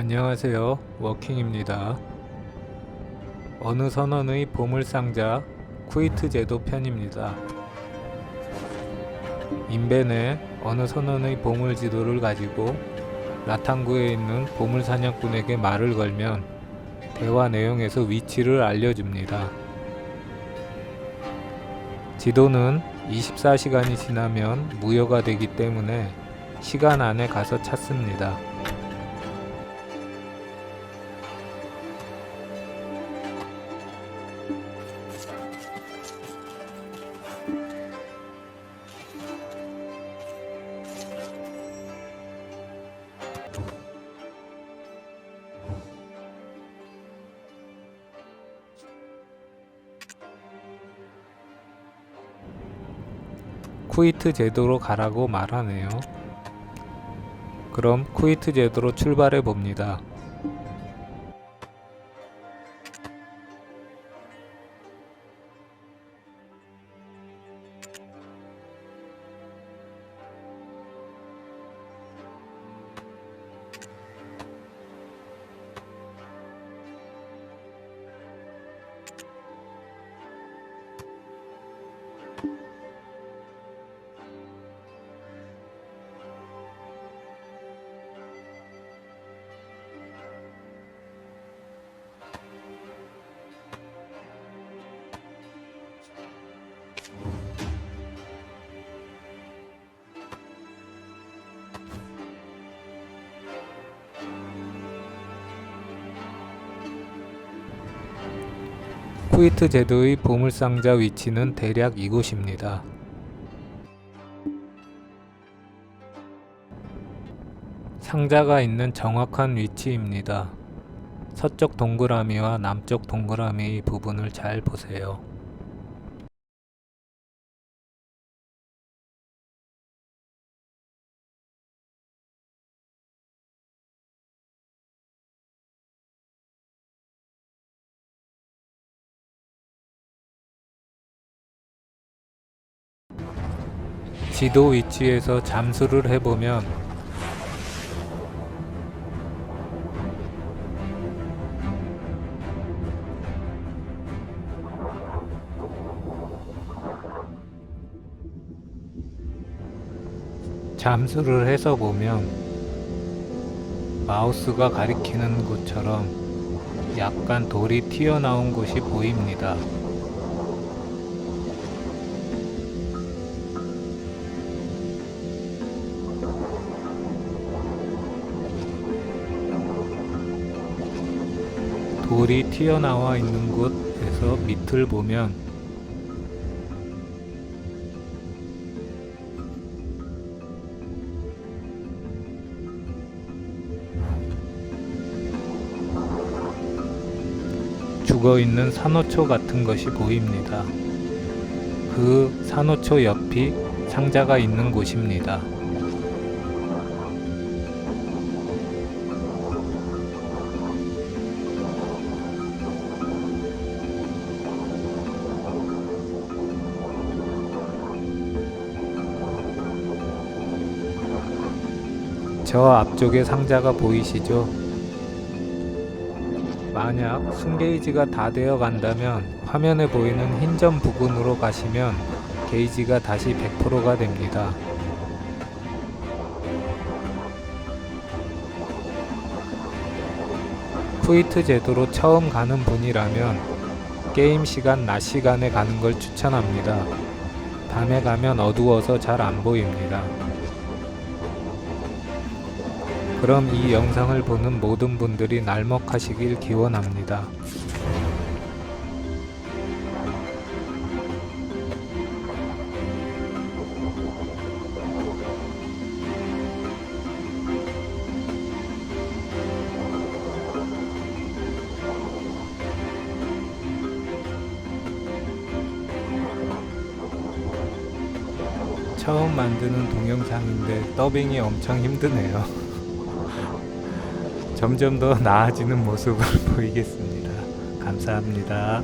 안녕하세요. 워킹입니다. 어느 선언의 보물상자 쿠이트 제도 편입니다. 인벤의 어느 선언의 보물 지도를 가지고 라탄구에 있는 보물 사냥꾼에게 말을 걸면 대화 내용에서 위치를 알려줍니다. 지도는 24시간이 지나면 무효가 되기 때문에 시간 안에 가서 찾습니다. 쿠이트 제도로 가라고 말하네요. 그럼 쿠이트 제도로 출발해 봅니다. 쿠이트 제도의 보물상자 위치는 대략 이곳입니다. 상자가 있는 정확한 위치입니다. 서쪽 동그라미와 남쪽 동그라미 부분을 잘 보세요. 지도 위치에서 잠수를 해보면 잠수를 해서 보면 마우스가 가리키는 곳처럼 약간 돌이 튀어나온 곳이 보입니다. 돌이 튀어나와 있는 곳에서 밑을 보면 죽어 있는 산호초 같은 것이 보입니다. 그 산호초 옆이 상자가 있는 곳입니다. 저 앞쪽에 상자가 보이시죠? 만약 순게이지가 다 되어 간다면 화면에 보이는 흰점 부근으로 가시면 게이지가 다시 100%가 됩니다. 쿠이트 제도로 처음 가는 분이라면 게임 시간 낮 시간에 가는 걸 추천합니다. 밤에 가면 어두워서 잘 안 보입니다. 그럼 이 영상을 보는 모든 분들이 날먹하시길 기원합니다. 처음 만드는 동영상인데 더빙이 엄청 힘드네요. 점점 더 나아지는 모습을 보이겠습니다. 감사합니다.